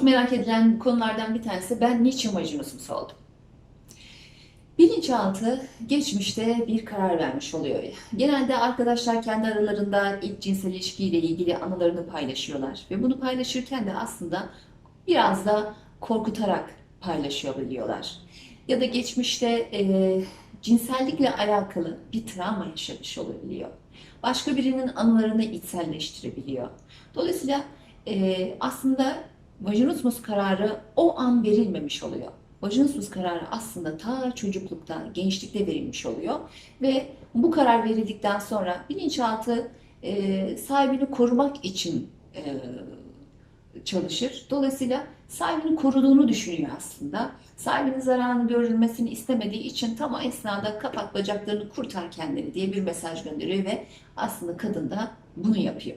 çok merak edilen konulardan bir tanesi ben niçin vajinismus oldum? Bilinçaltı geçmişte bir karar vermiş oluyor. Genelde arkadaşlar kendi aralarında ilk cinsel ilişkiyle ilgili anılarını paylaşıyorlar. Ve bunu paylaşırken de aslında biraz da korkutarak paylaşabiliyorlar. Ya da geçmişte e, cinsellikle alakalı bir travma yaşamış olabiliyor. Başka birinin anılarını içselleştirebiliyor. Dolayısıyla e, aslında vajinismus kararı o an verilmemiş oluyor. Vajinismus kararı aslında ta çocuklukta, gençlikte verilmiş oluyor ve bu karar verildikten sonra bilinçaltı e, sahibini korumak için e, çalışır. Dolayısıyla sahibini koruduğunu düşünüyor aslında. Sahibinin zararını görülmesini istemediği için tam o esnada kapat bacaklarını kurtar kendini diye bir mesaj gönderiyor ve aslında kadın da bunu yapıyor.